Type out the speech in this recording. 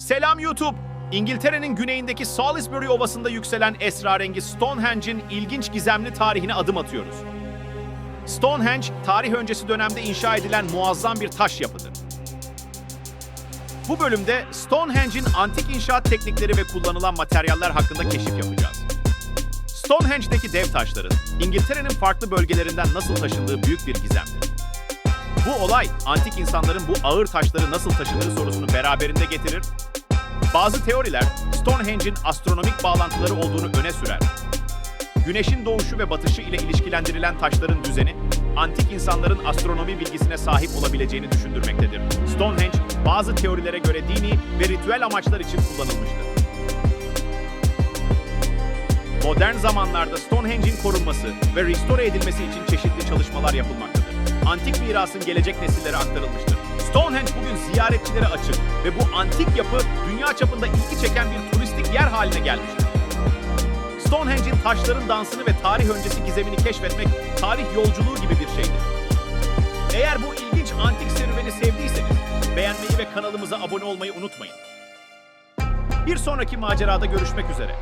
Selam YouTube! İngiltere'nin güneyindeki Salisbury Ovası'nda yükselen esrarengiz Stonehenge'in ilginç gizemli tarihine adım atıyoruz. Stonehenge, tarih öncesi dönemde inşa edilen muazzam bir taş yapıdır. Bu bölümde Stonehenge'in antik inşaat teknikleri ve kullanılan materyaller hakkında keşif yapacağız. Stonehenge'deki dev taşların İngiltere'nin farklı bölgelerinden nasıl taşındığı büyük bir gizemdir. Bu olay antik insanların bu ağır taşları nasıl taşıdığı sorusunu beraberinde getirir. Bazı teoriler Stonehenge'in astronomik bağlantıları olduğunu öne sürer. Güneşin doğuşu ve batışı ile ilişkilendirilen taşların düzeni, antik insanların astronomi bilgisine sahip olabileceğini düşündürmektedir. Stonehenge, bazı teorilere göre dini ve ritüel amaçlar için kullanılmıştır. Modern zamanlarda Stonehenge'in korunması ve restore edilmesi için çeşitli çalışmalar yapılmaktadır. Antik mirasın gelecek nesillere aktarılmıştır. Stonehenge ziyaretçilere açık ve bu antik yapı dünya çapında ilgi çeken bir turistik yer haline gelmiştir. Stonehenge'in taşların dansını ve tarih öncesi gizemini keşfetmek tarih yolculuğu gibi bir şeydir. Eğer bu ilginç antik serüveni sevdiyseniz beğenmeyi ve kanalımıza abone olmayı unutmayın. Bir sonraki macerada görüşmek üzere.